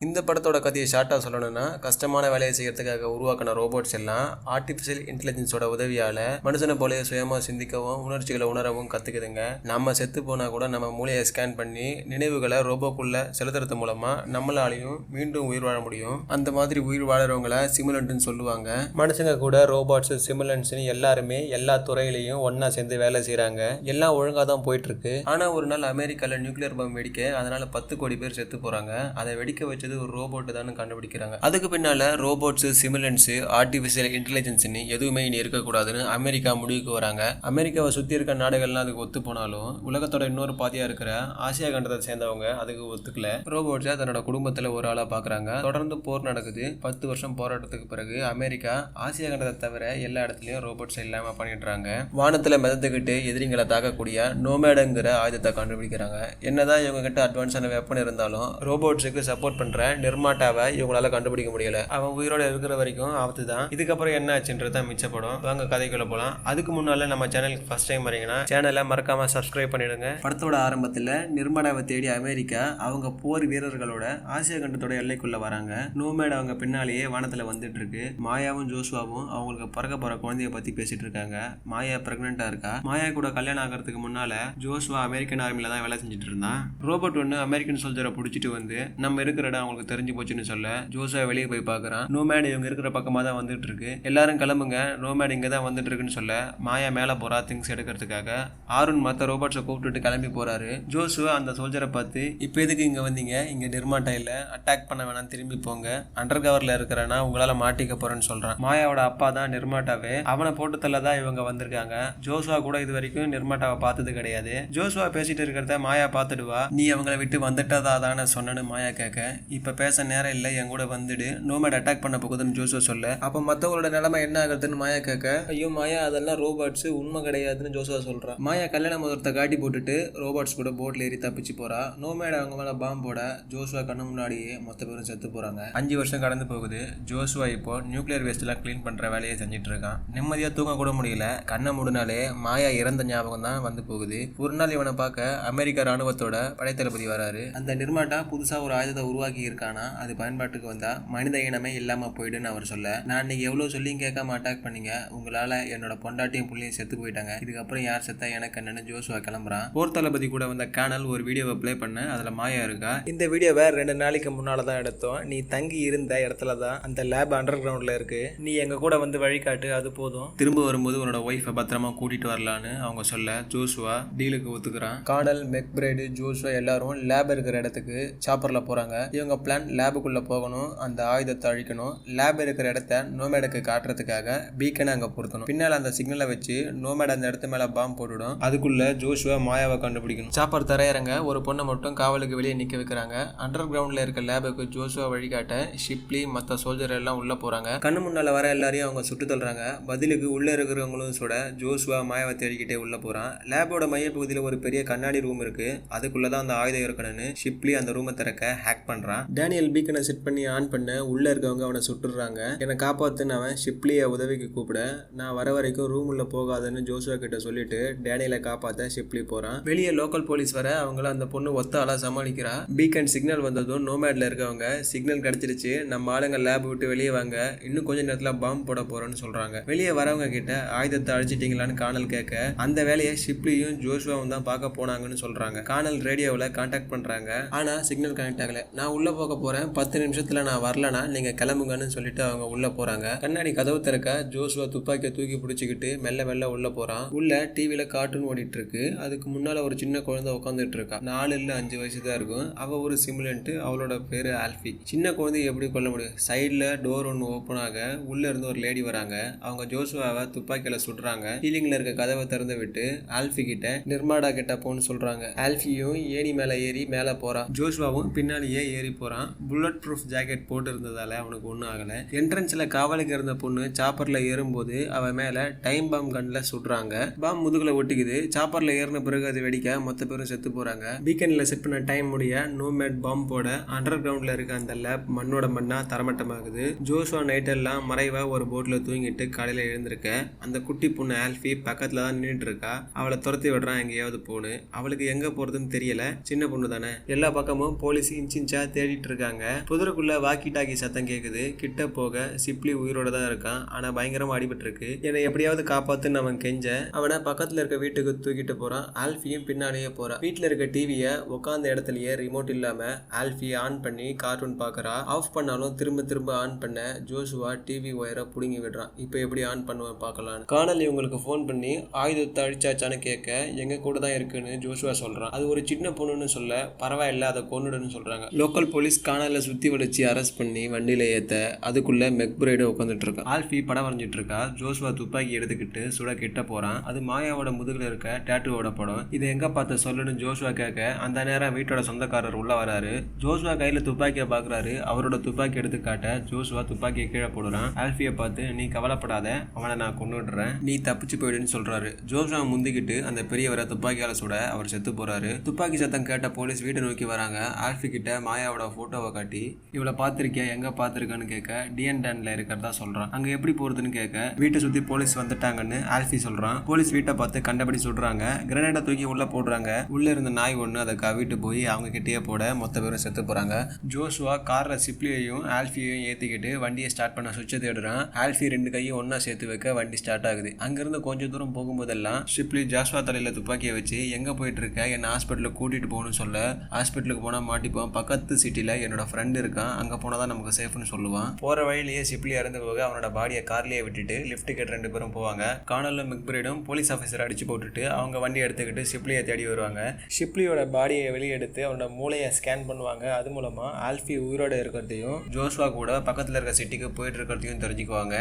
இந்த படத்தோட கதையை ஷார்ட்டாக சொல்லணும்னா கஷ்டமான வேலையை செய்யறதுக்காக உருவாக்கின ரோபோட்ஸ் எல்லாம் ஆர்டிஃபிஷியல் இன்டெலிஜென்ஸோட உதவியால் மனுஷனை போலவே சுயமாக சிந்திக்கவும் உணர்ச்சிகளை உணரவும் கற்றுக்குதுங்க நம்ம செத்து போனால் கூட நம்ம மூளையை ஸ்கேன் பண்ணி நினைவுகளை ரோபோக்குள்ளே செலுத்துறது மூலமாக நம்மளாலையும் மீண்டும் உயிர் வாழ முடியும். அந்த மாதிரி உயிர் வாழறவங்களை சிமுலண்ட்னு சொல்லுவாங்க. மனுஷங்க கூட ரோபோட்ஸ் சிமுலன்ஸ்னு எல்லாருமே எல்லா துறையிலையும் ஒன்றா சேர்ந்து வேலை செய்கிறாங்க எல்லாம் ஒழுங்காக தான் போயிட்டுருக்கு ஆனால் ஒரு நாள் அமெரிக்காவில் நியூக்ளியர் பம் வெடிக்க அதனால் பத்து கோடி பேர் செத்து போகிறாங்க அதை வெடிக்க வச்சது ஒரு ரோபோட் தான் கண்டுபிடிக்கிறாங்க. அதுக்கு பின்னால் ரோபோட்ஸ் சிமிலன்ஸ் ஆர்டிஃபிஷியல் இன்டெலிஜென்ஸ்னு எதுவுமே இனி இருக்கக்கூடாதுன்னு அமெரிக்கா முடிவுக்கு வராங்க. அமெரிக்காவை சுற்றி இருக்க நாடுகள்லாம் அதுக்கு ஒத்து போனாலும் உலகத்தோட இன்னொரு பாதியாக இருக்கிற ஆசியா கண்டத்தை சேர்ந்தவங்க அதுக்கு ஒத்துக்கல. ரோபோட்ஸை தன்னோட குடும்பத்தில் ஒரு ஆளாக பார்க்குறாங்க தொடர்ந்து போர் நடக்குது. பத்து வருஷம் போராட்டத்துக்கு பிறகு அமெரிக்கா ஆசியா கண்டத்தை தவிர எல்லா இடத்துலையும் ரோபோட்ஸ் இல்லாமல் பண்ணிடுறாங்க. வானத்தில் மிதந்துக்கிட்டு எதிரிங்களை தாக்கக்கூடிய நோமேடுங்கிற ஆயுதத்தை கண்டுபிடிக்கிறாங்க. என்னதான் இவங்க கிட்ட அட்வான்ஸான வெப்பன் இருந்தாலும் ரோபோட்ஸுக்கு சப்போர்ட் பண்ற நிர்மாட்டாவை இவங்களால கண்டுபிடிக்க முடியல. அவன் உயிரோட இருக்கிற வரைக்கும் ஆபத்து தான் இதுக்கப்புறம் என்ன ஆச்சுன்றது தான் மிச்சப்படும் வாங்க கதைக்குள்ள போலாம். அதுக்கு முன்னால நம்ம சேனலுக்கு ஃபர்ஸ்ட் டைம் வரீங்கன்னா சேனலை மறக்காம சப்ஸ்கிரைப் பண்ணிடுங்க. படத்தோட ஆரம்பத்துல நிர்மாடாவை தேடி அமெரிக்கா அவங்க போர் வீரர்களோட ஆசிய கண்டத்தோட எல்லைக்குள்ள வராங்க. நோமேட் அவங்க பின்னாலேயே வானத்துல வந்துட்டு இருக்கு மாயாவும் ஜோஸ்வாவும் அவங்களுக்கு பிறக்க போற குழந்தைய பத்தி பேசிட்டு இருக்காங்க. மாயா பிரெக்னெண்டா இருக்கா? மாயா கூட கல்யாணம் ஆகிறதுக்கு முன்னால ஜோஸ்வா அமெரிக்கன் ஆர்மில தான் வேலை செஞ்சுட்டு இருந்தான். ரோபோட் ஒன்று அமெரிக்கன் சோல்ஜரை பிடிச்சிட்டு வந்து நம்ம இருக்கிற இடம் அவங்களுக்கு தெரிஞ்சு போச்சுன்னு சொல்ல. ஜோசா வெளியே போய் பார்க்கறான் நோமேட் இவங்க இருக்கிற பக்கமாக தான் வந்துட்டு இருக்கு எல்லாரும் கிளம்புங்க. நோமேட் இங்கே தான் வந்துட்டு இருக்குன்னு சொல்ல. மாயா மேலே போகிறா திங்ஸ் எடுக்கிறதுக்காக. ஆருண் மற்ற ரோபோட்ஸை கூப்பிட்டுட்டு கிளம்பி போறாரு. ஜோசுவா அந்த சோல்ஜரை பார்த்து இப்போ எதுக்கு இங்கே வந்தீங்க? இங்கே நிர்மாட்டா இல்லை. அட்டாக் பண்ண வேணாம். திரும்பி போங்க. அண்டர் கவரில் இருக்கிறனா உங்களால் மாட்டிக்க போறேன்னு சொல்கிறான் மாயாவோட அப்பா தான் நிர்மாட்டாவே. அவனை போட்டு தள்ள தான் இவங்க வந்திருக்காங்க. ஜோசுவா கூட இது வரைக்கும் நிர்மாட்டாவை பார்த்தது கிடையாது. ஜோசுவா பேசிட்டு இருக்கிறத மாயா பார்த்துடுவா. நீ அவங்கள விட்டு வந்துட்டதா தானே சொன்னேன்னு மாயா கேட்க. இப்போ பேச நேரம் இல்லை என் கூட வந்துடு. நோமேட் அட்டாக் பண்ண போகுதுன்னு ஜோசோ சொல்ல. அப்போ மற்றவங்களோட நிலைமை என்ன ஆகுதுன்னு மாயா கேட்க ஐயோ மாயா அதெல்லாம் ரோபோட்ஸ் உண்மை கிடையாதுன்னு ஜோசோ சொல்கிறான் மாயா கல்யாண முதலத்தை காட்டி போட்டுட்டு ரோபோட்ஸ் கூட போட்டில் ஏறி தப்பிச்சு போறா. நோமேட் அவங்க மேலே பாம்போட போட ஜோசுவா கண்ணு முன்னாடியே மொத்த பேரும் செத்து போறாங்க. அஞ்சு வருஷம் கடந்து போகுது. ஜோசுவா இப்போ நியூக்ளியர் வேஸ்ட்லாம் க்ளீன் பண்ணுற வேலையை செஞ்சுட்டு இருக்கான். நிம்மதியாக தூங்க கூட முடியல. கண்ணை மூடினாலே மாயா இறந்த ஞாபகம் தான் வந்து போகுது. ஒரு நாள் இவனை பார்க்க அமெரிக்க ராணுவத்தோட படைத்தளபதி வராரு. அந்த நிர்மாட்டா புதுசாக ஒரு ஆயுதத்தை உருவாக்கி இருக்கானா அது பயன்பாட்டுக்கு வந்தா மனித இனமே இல்லாம போயிடுன்னு அவர் சொல்ல. நான் இன்னைக்கு எவ்வளவு சொல்லியும் கேட்காம அட்டாக் பண்ணீங்க? உங்களால என்னோட பொண்டாட்டியும் புள்ளையும் செத்து போயிட்டாங்க. இதுக்கப்புறம் யார் செத்தா எனக்கு என்னன்னு ஜோசுவா கிளம்புறான். போர் தளபதி கூட வந்த கேனல் ஒரு வீடியோவை ப்ளே பண்ண. அதுல மாயா இருக்கா? இந்த வீடியோவை ரெண்டு நாளைக்கு முன்னால தான் எடுத்தோம். நீ தங்கி இருந்த இடத்துல தான் அந்த லேப் அண்டர் கிரவுண்ட்ல இருக்கு. நீ எங்க கூட வந்து வழிகாட்டு அது போதும். திரும்ப வரும்போது உன்னோட ஒய்ஃபை பத்திரமா கூட்டிட்டு வரலான்னு அவங்க சொல்ல. ஜோசுவா டீலுக்கு ஒத்துக்கிறான். காடல் மெக்பிரைடு ஜோசுவா எல்லாரும் லேப் இருக்கிற இடத்துக்கு சாப்பர்ல போறாங்க. இவங்க பிளான் லேபுக்குள்ளே போகணும் அந்த ஆயுதத்தை அழிக்கணும். லேப் இருக்கிற இடத்த நோமேடுக்கு காட்டுறதுக்காக பீக்கனை அங்கே பொருத்தணும். பின்னால் அந்த சிக்னலை வச்சு நோமேட் அந்த இடத்து மேலே பாம்பு போட்டுடும். அதுக்குள்ள ஜோஷுவா மாயாவை கண்டுபிடிக்கணும். சாப்பர் தரையிறங்க. ஒரு பொண்ணை மட்டும் காவலுக்கு வெளியே நிற்க வைக்கிறாங்க. அண்டர் கிரவுண்டில் இருக்க லேபுக்கு ஜோஷுவா வழிகாட்ட ஷிப்லி மற்ற சோல்ஜர் எல்லாம் உள்ளே போகிறாங்க கண்ணு முன்னால வர எல்லாரையும் அவங்க சுட்டு தள்ளுறாங்க. பதிலுக்கு உள்ளே இருக்கிறவங்களும் சுட ஜோஷுவா மாயாவை தேடிக்கிட்டே உள்ளே போகிறான் லேபோட மையப்பகுதியில் ஒரு பெரிய கண்ணாடி ரூம் இருக்குது அதுக்குள்ளே தான் அந்த ஆயுதம் இருக்கணும்னு ஷிப்லி அந்த ரூமை திறக்க ஹேக் பண்ணுறான் டேனியல் பீக்கனை செட் பண்ணி ஆன் பண்ண உள்ள இருக்கவங்க அவனை சுட்டுடுறாங்க என்னை காப்பாற்றுன்னு அவன் ஷிப்லியை உதவிக்கு கூப்பிட நான் வர வரைக்கும் ரூம் உள்ள போகாதுன்னு ஜோசுவா கிட்ட சொல்லிட்டு டேனியலை காப்பாற்ற ஷிப்லி போறான். வெளியே லோக்கல் போலீஸ் வர அவங்கள அந்த பொண்ணு ஒத்த ஆளாக சமாளிக்கிறா. பீக்கன் சிக்னல் வந்ததும் நோமேட்ல இருக்கவங்க சிக்னல் கிடைச்சிருச்சு நம்ம ஆளுங்க லேப் விட்டு வெளியே வாங்க இன்னும் கொஞ்ச நேரத்துல பாம்பு போட போறோம்னு சொல்றாங்க. வெளியே வரவங்க கிட்ட ஆயுதத்தை அழிச்சிட்டீங்களான்னு காணல் கேட்க அந்த வேலையை ஷிப்லியும் ஜோஷுவாவும் தான் பார்க்க போனாங்கன்னு சொல்றாங்க. காணல் ரேடியோவில் கான்டாக்ட் பண்றாங்க. ஆனா சிக்னல் கனெக்ட் ஆகல. நான் உள்ள போக போகிறேன் பத்து நிமிஷத்துல நான் வரலனா நீங்க கிளம்புங்கன்னு சொல்லிட்டு அவங்க உள்ள போறாங்க. கண்ணாடி கதவு திறக்க ஜோஷுவா துப்பாக்கியை தூக்கி பிடிச்சிக்கிட்டு மெல்ல மெல்ல உள்ள போறான். உள்ள டிவியில கார்ட்டூன் ஓடிட்டு இருக்கு அதுக்கு முன்னால ஒரு சின்ன குழந்தை உட்காந்துட்டு இருக்கா நாலு இல்ல அஞ்சு வயசு தான் இருக்கும். அவ ஒரு சிமுலன்ட் அவளோட பேரு ஆல்ஃபி சின்ன குழந்தை எப்படி கொல்ல முடியும்? சைடுல டோர் ஒன்று ஓப்பன் ஆக உள்ள இருந்து ஒரு லேடி வராங்க. அவங்க ஜோசுவாவை துப்பாக்கியில சுடுறாங்க. சீலிங்கில் இருக்க கதவை திறந்து விட்டு ஆல்ஃபி கிட்ட நிர்மாடா கிட்ட போன்னு சொல்றாங்க. ஆல்ஃபியும் ஏணி மேல ஏறி மேல போறான் ஜோஸ்வாவும் பின்னாலேயே ஏறி போறான். புல்லட் ப்ரூஃப் ஜாக்கெட் போட்டிருந்ததால் அவனுக்கு ஒன்றும் ஆகலை. என்ட்ரன்ஸில் காவலுக்கு இருந்த பொண்ணு சாப்பரில் ஏறும்போது அவன் மேலே டைம் பாம் கன்ல சுடுறாங்க. பாம் முதுகில் ஒட்டிக்குது. சாப்பரில் ஏறின பிறகு அது வெடிக்க மொத்த பேரும் செத்து போகிறாங்க வீக்கெண்டில் செட் பண்ண டைம் முடிய நோமேட் பாம்போட அண்டர் கிரவுண்டில் இருக்க அந்த லேப் மண்ணோட மண்ணாக தரமட்டமாகுது. ஜோஷுவா நைட்டெல்லாம் மறைவாக ஒரு போட்டில் தூங்கிட்டு காலையில் எழுந்திருக்க. அந்த குட்டி பொண்ணு ஆல்ஃபி பக்கத்தில் தான் நின்றுட்டு இருக்கா. அவளை துரத்தி விடுறான் எங்கேயாவது போன்னு. அவளுக்கு எங்கே போகிறதுன்னு தெரியல. சின்ன பொண்ணு தானே எல்லா பக்கமும் போலீஸ் இன்ச் இன்ச்சா தேடி தேடிட்டு இருக்காங்க புதருக்குள்ள வாக்கி டாக்கி சத்தம் கேக்குது. கிட்ட போக சிப்லி உயிரோட தான் இருக்கான். ஆனா பயங்கரமா அடிபட்டு இருக்கு என்னை எப்படியாவது காப்பாத்துன்னு அவன் கெஞ்ச அவனை பக்கத்துல இருக்க வீட்டுக்கு தூக்கிட்டு போறான். ஆல்ஃபியும் பின்னாடியே போறான் வீட்டுல இருக்க டிவியை உட்காந்த இடத்துலயே ரிமோட் இல்லாம ஆல்ஃபி ஆன் பண்ணி கார்ட்டூன் பாக்குறா. ஆஃப் பண்ணாலும் திரும்ப திரும்ப ஆன் பண்ண ஜோஷுவா டிவி ஒயரை புடுங்கி விடுறான். இப்போ எப்படி ஆன் பண்ணுவேன் பார்க்கலாம் காணல் இவங்களுக்கு ஃபோன் பண்ணி ஆயுதத்தை அழிச்சாச்சான்னு கேட்க எங்க கூட தான் இருக்குன்னு ஜோஷுவா சொல்றான். அது ஒரு சின்ன பொண்ணுன்னு சொல்ல பரவாயில்ல அதை கொண்டுடுன்னு சொல்றாங்க. லோக்கல் போலீஸ் காணல சுத்தி வளைச்சு அரெஸ்ட் பண்ணி வண்டியில ஏத்த அதுக்குள்ள மெக்புரைடு உட்காந்துட்டு இருக்கான் ஆல்ஃபி படம் வரைஞ்சிட்டு இருக்கா ஜோஷுவா துப்பாக்கி எடுத்துக்கிட்டு சுட கிட்ட போறான். அது மாயாவோட முதுகுல இருக்க டேட்டுவோட படம். இது எங்க பார்த்த சொல்லுன்னு ஜோஷுவா கேட்க அந்த நேரம் வீட்டோட சொந்தக்காரர் உள்ள வராரு. ஜோஷுவா கையில துப்பாக்கியை பாக்குறாரு. அவரோட துப்பாக்கி எடுத்து காட்ட ஜோஷுவா துப்பாக்கியை கீழே போடுறான். ஆல்ஃபியை பார்த்து நீ கவலைப்படாத அவனை நான் கொண்டுடுறேன் நீ தப்பிச்சு போயிடுன்னு சொல்றாரு. ஜோஷுவா முந்திக்கிட்டு அந்த பெரியவரை துப்பாக்கியால சுட அவர் செத்து போறாரு. துப்பாக்கி சத்தம் கேட்ட போலீஸ் வீட்டை நோக்கி வராங்க. ஆல்ஃபி கிட்ட மாயாவோட ஃபோட்டோவை காட்டி இவளை பார்த்துருக்கியா? எங்க பார்த்துருக்கான்னு கேட்க டிஎன் டேன்ல இருக்கிறதா சொல்றான். அங்க எப்படி போறதுன்னு கேட்க வீட்டை சுற்றி போலீஸ் வந்துட்டாங்கன்னு ஆல்ஃபி சொல்றான். போலீஸ் வீட்டை பார்த்து கண்டபடி சொல்கிறாங்க கிரனேடை தூக்கி உள்ளே போடுறாங்க. உள்ளே இருந்த நாய் ஒன்று அதை கவிட்டு போய் அவங்க கிட்டேயே போட மொத்த பேரும் செத்து போறாங்க. ஜோஷுவா காரில் சிப்லியையும் ஆல்ஃபியையும் ஏற்றிக்கிட்டு வண்டியை ஸ்டார்ட் பண்ண சுவிட்சை தேடுறான். ஆல்ஃபி ரெண்டு கையும் ஒன்றா சேர்த்து வைக்க வண்டி ஸ்டார்ட் ஆகுது. அங்கிருந்து கொஞ்சம் தூரம் போகும்போதெல்லாம் ஷிப்லி ஜாஸ்வா தலையில துப்பாக்கியை வச்சு எங்கே போயிட்டு இருக்க? என்ன ஹாஸ்பிட்டலுக்கு கூட்டிட்டு போகணும்னு சொல்ல. ஹாஸ்பிட்டலுக்கு போனால் மாட்டிப்போம். பக்கத்து சிட்டி சிட்டியில் என்னோட ஃப்ரெண்ட் இருக்கான். அங்கே போனால் தான் நமக்கு சேஃப்னு சொல்லுவான். போகிற வழியிலேயே ஷிப்லி இறந்து போக அவனோட பாடியை கார்லேயே விட்டுட்டு லிஃப்ட் ரெண்டு பேரும் போவாங்க. கானலும் மிக்பிரிடும் போலீஸ் ஆஃபீஸர் அடிச்சு போட்டுட்டு அவங்க வண்டி எடுத்துக்கிட்டு ஷிப்லியை தேடி வருவாங்க. ஷிப்லியோட பாடியை வெளியெடுத்து அவனோட மூளையை ஸ்கேன் பண்ணுவாங்க. அது மூலமாக ஆல்ஃபி உயிரோடு இருக்கிறதையும் ஜோஸ்வா கூட பக்கத்தில் இருக்க சிட்டிக்கு போயிட்டு இருக்கிறதையும் தெரிஞ்சுக்குவாங்க.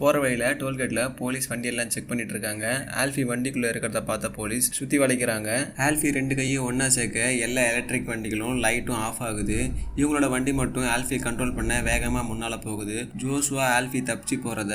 போகிற வழியில் டோல்கேட்டில் போலீஸ் வண்டியெல்லாம் செக் பண்ணிட்டு இருக்காங்க ஆல்ஃபி வண்டிக்குள்ளே இருக்கிறத பார்த்த போலீஸ் சுற்றி வளைக்கிறாங்க. ஆல்ஃபி ரெண்டு கையும் ஒன்றா சேர்க்க எல்லா எலக்ட்ரிக் வண்டிகளும் லைட்டும் ஆஃப் ஆகுது. இவங்களோட வண்டி மட்டும் ஆல்ஃபி கண்ட்ரோல் பண்ண வேகமாக முன்னால் போகுது. ஜோஸ்வா ஆல்ஃபி தப்பிச்சு போகிறத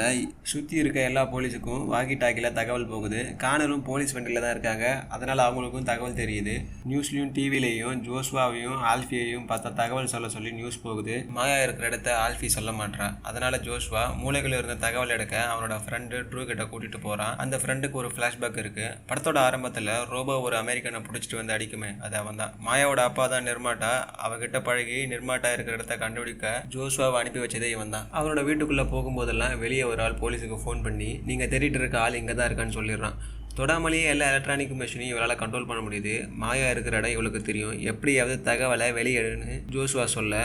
சுற்றி இருக்க எல்லா போலீஸுக்கும் வாக்கி டாக்கியில் தகவல் போகுது. கானரும் போலீஸ் வண்டியில் தான் இருக்காங்க. அதனால் அவங்களுக்கும் தகவல் தெரியுது. நியூஸ்லேயும் டிவிலையும் ஜோஸ்வாவையும் ஆல்ஃபியையும் பார்த்தா தகவல் சொல்ல சொல்லி நியூஸ் போகுது. மாயா இருக்கிற இடத்த ஆல்ஃபி சொல்ல மாட்றா. அதனால் ஜோஸ்வா மூளைகளில் இருந்த தகவல் எடுக்க அவனோட ஃப்ரெண்டு ட்ரூ கிட்ட கூட்டிட்டு போறான். அந்த ஃப்ரெண்டுக்கு ஒரு ஃப்ளாஷ்பேக் இருக்கு. படத்தோட ஆரம்பத்துல ரோபோ ஒரு அமெரிக்கனை பிடிச்சிட்டு வந்து அடிக்குமே. அது அவன் தான் மாயாவோட அப்பா தான் நிர்மாட்டா. அவகிட்ட பழகி நிர்மாட்டா இருக்கிற இடத்த கண்டுபிடிக்க ஜோஸ்வாவை அனுப்பி வச்சதே இவன் தான் அவனோட வீட்டுக்குள்ள போகும்போதெல்லாம் வெளியே ஒரு ஆள் போலீஸுக்கு ஃபோன் பண்ணி நீங்க தேடிட்டு இருக்க ஆள் இங்கே தான் இருக்கான்னு சொல்லிடுறான். தொடாமலேயே எல்லா எலக்ட்ரானிக் மிஷினையும் இவளால் கண்ட்ரோல் பண்ண முடியுது. மாயா இருக்கிற இடம் இவளுக்கு தெரியும். எப்படியாவது தகவலை வெளியிடுன்னு ஜோஸ்வா சொல்ல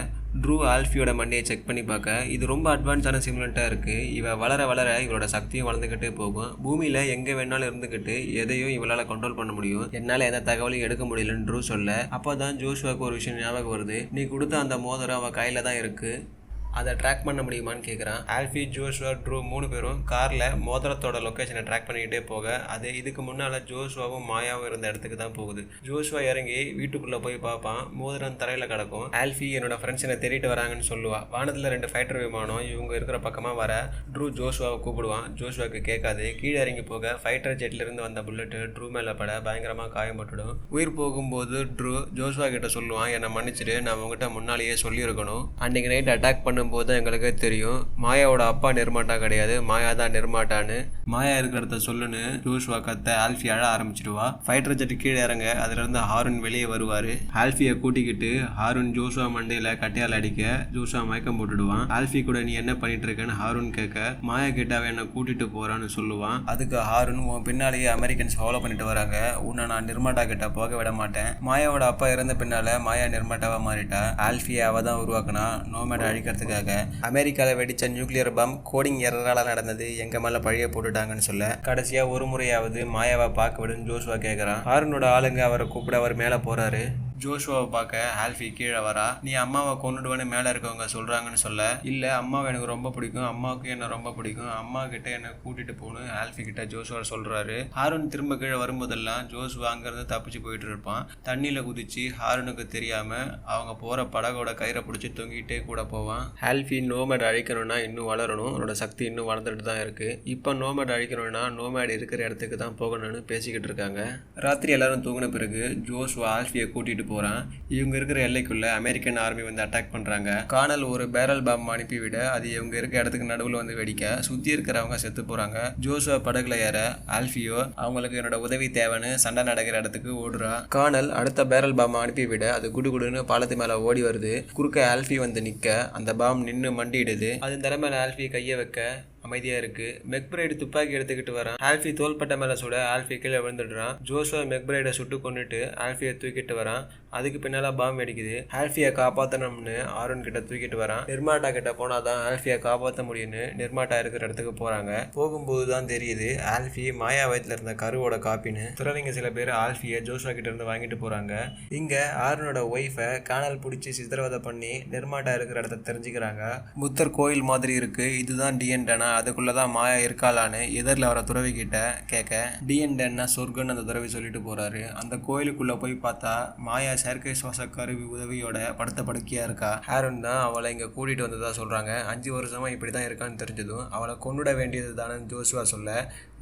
ட்ரூ ஆல்ஃபியோட மண்டையை செக் பண்ணி பார்க்க. இது ரொம்ப அட்வான்ஸான சிமுலண்ட்டாக இருக்குது இவ வளர வளர இவளோட சக்தியும் வளர்ந்துக்கிட்டே போகும். பூமியில் எங்கே வேணாலும் இருந்துக்கிட்டு எதையும் இவளால் கண்ட்ரோல் பண்ண முடியும். என்னால் எந்த தகவலையும் எடுக்க முடியலன்னு ட்ரூ சொல்ல. அப்போ தான் ஜோஸ்வாக்கு ஒரு விஷயம் ஞாபகம் வருது. நீ கொடுத்த அந்த மோதிரம் அவள் கையில் தான் இருக்குது அதை ட்ராக் பண்ண முடியுமான்னு கேட்குறான் ஆல்ஃபி ஜோஷுவா ட்ரூ மூணு பேரும் காரில் மோதிரத்தோட லொக்கேஷனை ட்ராக் பண்ணிக்கிட்டே போக அது இதுக்கு முன்னால் ஜோஷுவாவும் மாயாவும் இருந்த இடத்துக்கு தான் போகுது. ஜோஷுவா இறங்கி வீட்டுக்குள்ளே போய் பார்ப்பான். மோதிரம் தரையில் கிடக்கும். ஆல்ஃபி என்னோட ஃப்ரெண்ட்ஸ் என்னை தேடிட்டு வராங்கன்னு சொல்லுவா. வானத்தில் ரெண்டு ஃபைட்டர் விமானம் இவங்க இருக்கிற பக்கமாக வர ட்ரூ ஜோஷுவாவை கூப்பிடுவான். ஜோஷுவாக்கு கேட்காது. கீழே இறங்கி போக ஃபைட்டர் ஜெட்லேருந்து வந்த புல்லட்டு ட்ரூ மேலே பட பயங்கரமாக காயப்பட்டுடும் உயிர் போகும்போது ட்ரூ ஜோஷுவா கிட்ட சொல்லுவான் என்னை மன்னிச்சிட்டு நான் உங்ககிட்ட முன்னாலேயே சொல்லியிருக்கணும். அன்றைக்கி நைட் அட்டாக் பண்ணும்போது தான் எங்களுக்கே தெரியும். மாயாவோட அப்பா நிர்மாட்டா கிடையாது. மாயா தான் நிர்மாட்டான்னு. மாயா இருக்கிறத சொல்லுன்னு ஜோஷ்வா கத்த ஆல்ஃபி அழ ஆரம்பிச்சிடுவா. ஃபைட்டர் ஜெட் கீழே இறங்க அதுலேருந்து ஹாரூன் வெளியே வருவார். ஆல்ஃபியை கூட்டிக்கிட்டு ஹாரூன் ஜோஷ்வா மண்டையில் கட்டையால் அடிக்க ஜோஷ்வா மயக்கம் போட்டுடுவான். ஆல்ஃபி கூட நீ என்ன பண்ணிட்டு இருக்கேன்னு ஹாரூன் கேட்க மாயா கிட்ட அவன் என்னை கூட்டிட்டு போறான்னு சொல்லுவான். அதுக்கு ஹாரூன் உன் பின்னாலேயே அமெரிக்கன்ஸ் ஃபாலோ பண்ணிட்டு வராங்க. உன்னை நான் நிர்மாட்டா கிட்ட போக விட மாட்டேன். மாயாவோட அப்பா இறந்த பின்னால மாயா நிர்மாட்டாவா மாறிட்டா. ஆல்ஃபியை அவ தான் உருவாக்குனா அழிக்கிறதுக்கு அழிக்கிறதுக்காக அமெரிக்காவில் வெடிச்ச நியூக்ளியர் பம் கோடிங் எரரால நடந்தது. எங்க மேல பழிய போட்டுட்டாங்கன்னு சொல்ல. கடைசியா ஒரு முறையாவது மாயாவா பார்க்க விடுன்னு ஜோஷுவா கேட்கறான் ஹாரூனோட ஆளுங்க அவரை கூப்பிட அவர் மேல போறாரு. ஜோஷுவாவை பார்க்க ஆல்ஃபி கீழே வரா. நீ அம்மாவை கொண்டுடுவேன்னு மேலே இருக்கவங்க சொல்கிறாங்கன்னு சொல்ல? இல்லை அம்மாவை எனக்கு ரொம்ப பிடிக்கும். அம்மாவுக்கு என்ன ரொம்ப பிடிக்கும். அம்மா கிட்ட என்னை கூட்டிட்டு போகணும் ஆல்ஃபி கிட்ட ஜோஷுவா சொல்கிறாரு ஹாரூன் திரும்ப கீழே வரும்போதெல்லாம் ஜோஷுவா அங்கேருந்து தப்பிச்சு போயிட்டு இருப்பான். தண்ணியில் குதிச்சு ஹாரூனுக்கு தெரியாமல் அவங்க போகிற படகோட கயிறை பிடிச்சி தொங்கிட்டே கூட போவான். ஆல்ஃபி நோமேட் அழிக்கணும்னா இன்னும் வளரணும். அவனோட சக்தி இன்னும் வளர்ந்துட்டு தான் இருக்குது இப்போ நோமேட் அழிக்கணும்னா நோமேட் இருக்கிற இடத்துக்கு தான் போகணும்னு பேசிக்கிட்டு இருக்காங்க. ராத்திரி எல்லாரும் தூங்கின பிறகு ஜோஷுவா ஆல்ஃபியை கூட்டிகிட்டு போகிறான் இவங்க இருக்கிற எல்லைக்குள்ளே அமெரிக்கன் ஆர்மி வந்து அட்டாக் பண்ணுறாங்க காணல் ஒரு பேரல் பாம் அனுப்பிவிட அது இவங்க இருக்க இடத்துக்கு நடுவில் வந்து வெடிக்க சுற்றி இருக்கிறவங்க செத்து போகிறாங்க ஜோசுவா படகுல ஏற ஆல்ஃபியோ அவங்களுக்கு என்னோட உதவி தேவைன்னு சண்டை நடக்கிற இடத்துக்கு ஓடுறா. காணல் அடுத்த பேரல் பாம் அனுப்பிவிட அது குடுகுடுன்னு பாலத்து மேலே ஓடி வருது. குறுக்க ஆல்ஃபி வந்து நிற்க அந்த பாம் நின்று மண்டிடுது. அது தலை மேலே ஆல்ஃபி கையை வைக்க அமைதியாக இருக்கு. மெக்பிரைடு துப்பாக்கி எடுத்துக்கிட்டு வரான். ஆல்ஃபி தோல்பட்ட மேலே சுட ஆல்ஃபி கீழே விழுந்துடுறான். ஜோசோ மெக்பிரைடை சுட்டு கொண்டுட்டு ஆல்ஃபியை தூக்கிட்டு வரான். அதுக்கு பின்னால பாம்பு வெடிக்குது. ஆல்ஃபியை காப்பாற்றணும்னு ஆரோன் கிட்ட தூக்கிட்டு வரான். நிர்மாட்டா கிட்ட போனால் தான் ஆல்ஃபியை காப்பாற்ற முடியும்னு நிர்மாட்டா இருக்கிற இடத்துக்கு போகிறாங்க போகும்போது தான் தெரியுது ஆல்ஃபி மாயா வயத்தில் இருந்த கருவோட காப்பின்னு. துறவிங்க சில பேர் ஆல்ஃபியை ஜோஷா கிட்ட இருந்து வாங்கிட்டு போகிறாங்க இங்கே ஆரோனோட ஒய்ஃபை காணல் பிடிச்சி சித்திரவதை பண்ணி நிர்மாட்டா இருக்கிற இடத்த தெரிஞ்சுக்கிறாங்க. புத்தர் கோயில் மாதிரி இருக்கு. இதுதான் டிஎன்டனா அதுக்குள்ளே தான் மாயா இருக்காளான்னு எதிரில் வர துறவி கிட்ட கேட்க டிஎன்டன்னா சொர்க்கன்னு அந்த துறவி சொல்லிட்டு போகிறாரு அந்த கோயிலுக்குள்ளே போய் பார்த்தா மாயா செயற்கை சுவாச கருவி உதவியோட படுத்த படுக்கையாக இருக்கா? ஹேரன் தான் அவளை இங்கே கூட்டிகிட்டு வந்ததாக சொல்கிறாங்க அஞ்சு வருஷமாக இப்படி தான் இருக்கான்னு தெரிஞ்சதும் அவளை கொண்டுட வேண்டியது தானே ஜோசுவா சொல்ல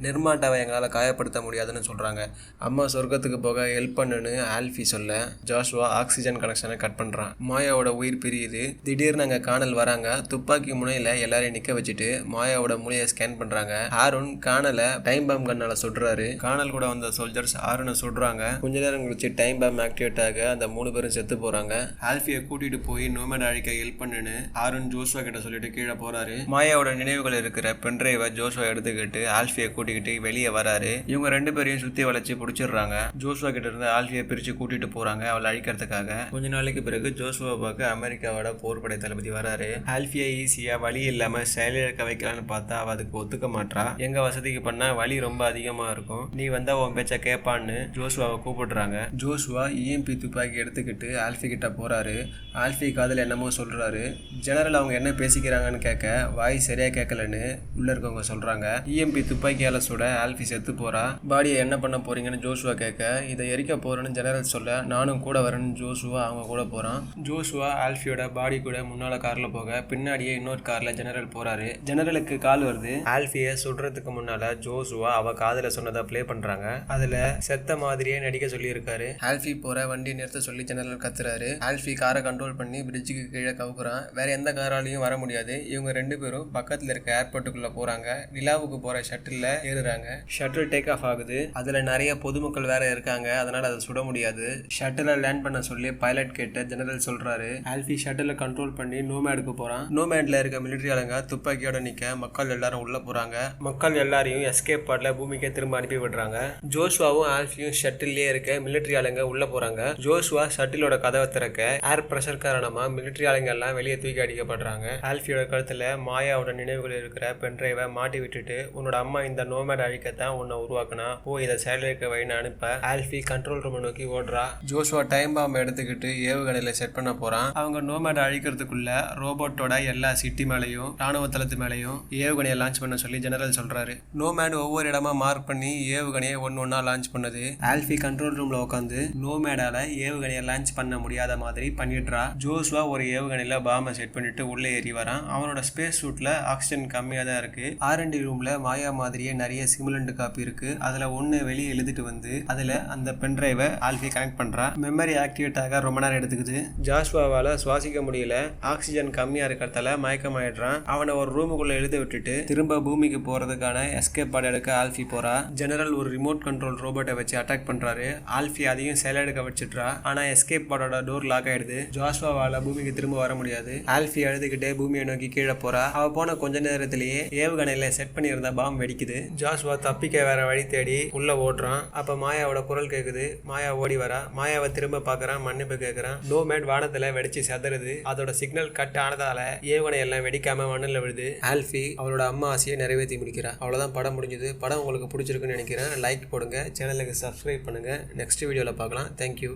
நிர்மாட்டாவை எங்களால் காயப்படுத்த முடியாதுன்னு சொல்கிறாங்க அம்மா சொர்க்கத்துக்கு போக ஹெல்ப் பண்ணுன்னு ஆல்ஃபி சொல்ல ஜோஷுவா ஆக்சிஜன் கனெக்ஷனை கட் பண்ணுறான் மாயாவோட உயிர் பிரியுது. திடீர்னு அங்கே காணல் வராங்க. துப்பாக்கி முனையில் எல்லாரையும் நிற்க வச்சுட்டு மாயாவோட மூளையை ஸ்கேன் பண்ணுறாங்க ஆருண் காணலை டைம் பாம் கண்ணால் சுடுறாரு. காணல் கூட வந்த சோல்ஜர்ஸ் ஆருனை சுடுறாங்க. கொஞ்ச நேரம் கழிச்சு டைம் பாம் ஆக்டிவேட் ஆக அந்த மூணு பேரும் செத்து போகிறாங்க ஆல்ஃபியை கூட்டிகிட்டு போய் நோமேட் அழிக்க ஹெல்ப் பண்ணுன்னு ஆருண் ஜோஷுவா கிட்ட சொல்லிட்டு கீழே போகிறாரு மாயாவோட நினைவுகள் இருக்கிற பென்ட்ரைவை ஜோஷுவா எடுத்துக்கிட்டு ஆல்ஃபியை கூட்டிக்கிட்டு வெளியே வராரு. இவங்க ரெண்டு பேரையும் சுற்றி வளைச்சு பிடிச்சிடுறாங்க. ஜோஸ்வா கிட்ட இருந்து ஆல்ஃபியை பிரித்து கூட்டிட்டு போகிறாங்க அவளை அழிக்கிறதுக்காக. கொஞ்ச நாளைக்கு பிறகு ஜோஸ்வா பார்க்க அமெரிக்காவோட போர்படை தளபதி வராரு. ஆல்ஃபியை ஈஸியாக வழி இல்லாமல் செயலிழக்க வைக்கலான்னு பார்த்தா அவ அதுக்கு ஒத்துக்க மாட்டா எங்க வசதிக்கு பண்ணா வலி ரொம்ப அதிகமாக இருக்கும். நீ வந்தா உன் பேச்ச கேட்பான்னு ஜோஸ்வாவை கூப்பிடுறாங்க. ஜோஸ்வா இஎம்பி துப்பாக்கி எடுத்துக்கிட்டு ஆல்ஃபி கிட்ட போறாரு. ஆல்ஃபி காதில் என்னமோ சொல்றாரு. ஜெனரல் அவங்க என்ன பேசிக்கிறாங்கன்னு கேட்க வாய் சரியா கேட்கலன்னு உள்ள இருக்கவங்க சொல்றாங்க. இஎம்பி துப்பாக்கியால் சுட ஆல்ஃபி செத்து போறா. பாடியை என்ன பண்ண போறீங்கன்னு ஜோஷுவா கேட்க இதை எரிக்க போறேன்னு ஜெனரல் சொல்ல நானும் கூட வரேன்னு ஜோஷுவா அவங்க கூட போறான். ஜோஷுவா ஆல்ஃபியோட பாடி கூட முன்னால கார்ல போக பின்னாடியே இன்னொரு கார்ல ஜெனரல் போறாரு. ஜெனரலுக்கு கால் வருது. ஆல்ஃபியை சுடுறதுக்கு முன்னால ஜோஷுவா அவ காதுல சொன்னதை ப்ளே பண்றாங்க. அதுல செத்த மாதிரியே நடிக்க சொல்லியிருக்காரு. ஆல்ஃபி போற வண்டி நிறுத்த சொல்லி ஜெனரல் கத்துறாரு. ஆல்ஃபி காரை கண்ட்ரோல் பண்ணி பிரிட்ஜுக்கு கீழே கவுக்குறான். வேற எந்த காராலையும் வர முடியாது. இவங்க ரெண்டு பேரும் பக்கத்துல இருக்க ஏர்போர்ட்டுக்குள்ள போறாங்க. நிலாவுக்கு போற ஷட்டில்ல ஏறுறாங்க ஷட்டில் டேக் ஆஃப் ஆகுது. அதுல நிறைய பொதுமக்கள் வேற இருக்காங்க. அதனால அதை சுட முடியாது. ஷட்டில் லேண்ட் பண்ண சொல்லி பைலட் கேட்ட ஜெனரல் சொல்றாரு. ஆல்ஃபி ஷட்டில கண்ட்ரோல் பண்ணி நோமேடுக்கு போறான். நோமேட்ல இருக்க மிலிட்டரி ஆளுங்க துப்பாக்கியோட நிக்க மக்கள் எல்லாரும் உள்ள போறாங்க. மக்கள் எல்லாரையும் எஸ்கேப் பாட்ல பூமிக்கே திரும்ப அனுப்பி விடுறாங்க. ஜோஷ்வாவும் ஆல்ஃபியும் ஷட்டிலே இருக்க மிலிட்டரி ஆளுங்க உள்ள போறாங்க. ஜோஷ்வா ஷட்டிலோட கதவை திறக்க ஏர் பிரஷர் காரணமா மிலிட்டரி ஆளுங்க எல்லாம் வெளியே தூக்கி அடிக்கப்படுறாங்க. ஆல்ஃபியோட கழுத்துல மாயாவோட நினைவுகள் இருக்கிற பென்ட்ரைவை மாட்டி விட்டுட்டு உன்னோட அம்மா இந்த நோமேட் அழிக்கத்தான் உன்னை உருவாக்கினா. ஓ இதை சேலரிக்கு வைன்னு அனுப்ப ஆல்ஃபி கண்ட்ரோல் ரூம் நோக்கி ஓடுறா. ஜோஷுவா டைம் பாம்பை எடுத்துக்கிட்டு ஏவுகணையில செட் பண்ண போறான். அவங்க நோமேட் அழிக்கிறதுக்குள்ள ரோபோட்டோட எல்லா சிட்டி மேலையும் ராணுவ தளத்து மேலையும் ஏவுகணையை லான்ச் பண்ண சொல்லி ஜெனரல் சொல்றாரு. நோமேட் ஒவ்வொரு இடமா மார்க் பண்ணி ஏவுகணையை ஒன்னு ஒன்னா லான்ச் பண்ணது. ஆல்ஃபி கண்ட்ரோல் ரூம்ல உட்காந்து நோமேடால ஏவுகணையை லான்ச் பண்ண முடியாத மாதிரி பண்ணிடுறா. ஜோஸ்வா ஒரு ஏவுகணையில பாம்பை செட் பண்ணிட்டு உள்ளே ஏறி வரான். அவனோட ஸ்பேஸ் சூட்ல ஆக்சிஜன் கம்மியா தான் இருக்கு ஆர்என்டி ரூம்ல மாயா மாதிரியே நிறைய சிமுலண்ட் காப்பி இருக்கு. அதுல ஒன்று வெளியே எழுதிட்டு வந்து அதுல அந்த பென்ட்ரைவை ஆல்ஃபி கனெக்ட் பண்றா. மெமரி ஆக்டிவேட் ஆக ரொம்ப நேரம் எடுத்துக்குது. ஜாஸ்வாவால சுவாசிக்க முடியல. ஆக்சிஜன் கம்மியா இருக்கிறதால மயக்கமாயிடுறான். அவனை ஒரு ரூமுக்குள்ள எழுத விட்டுட்டு திரும்ப பூமிக்கு போறதுக்கான எஸ்கேப் பாடு எடுக்க ஆல்ஃபி போறா. ஜெனரல் ஒரு ரிமோட் கண்ட்ரோல் ரோபோட்டை வச்சு அட்டாக் பண்றாரு. ஆல்ஃபி அதையும் செயலெடுக்க வச்சிட்றா. ஆனா எஸ்கேப் பாடோட டோர் லாக் ஆயிடுது. ஜாஸ்வாவால பூமிக்கு திரும்ப வர முடியாது. ஆல்ஃபி அழுதுகிட்டே பூமியை நோக்கி கீழே போறா. அவ போன கொஞ்ச நேரத்திலேயே ஏவுகணையில செட் பண்ணியிருந்த பாம் வெடிக்குது. ஜாஸ்வா தப்பிக்க வேற வழி தேடி உள்ள ஓடுறான். அப்ப மாயாவோட குரல் கேக்குது. மாயா ஓடி வரா. மாயாவை திரும்ப பாக்குறான். மன்னிப்பு கேக்குறான். நோ மேட் வானத்துல வெடிச்சு செதறுது. அதோட சிக்னல் கட் ஆனதால ஏவனை எல்லாம் வெடிக்காம மண்ணில் விழுது. ஆல்ஃபி அவளோட அம்மா ஆசையை நிறைவேற்றி முடிக்கிறா. அவ்வளோதான் படம் முடிஞ்சது. படம் உங்களுக்கு பிடிச்சிருக்குன்னு நினைக்கிறேன். லைக் போடுங்க. சேனலுக்கு சப்ஸ்கிரைப் பண்ணுங்க. நெக்ஸ்ட் வீடியோவில் பார்க்கலாம். தேங்க்யூ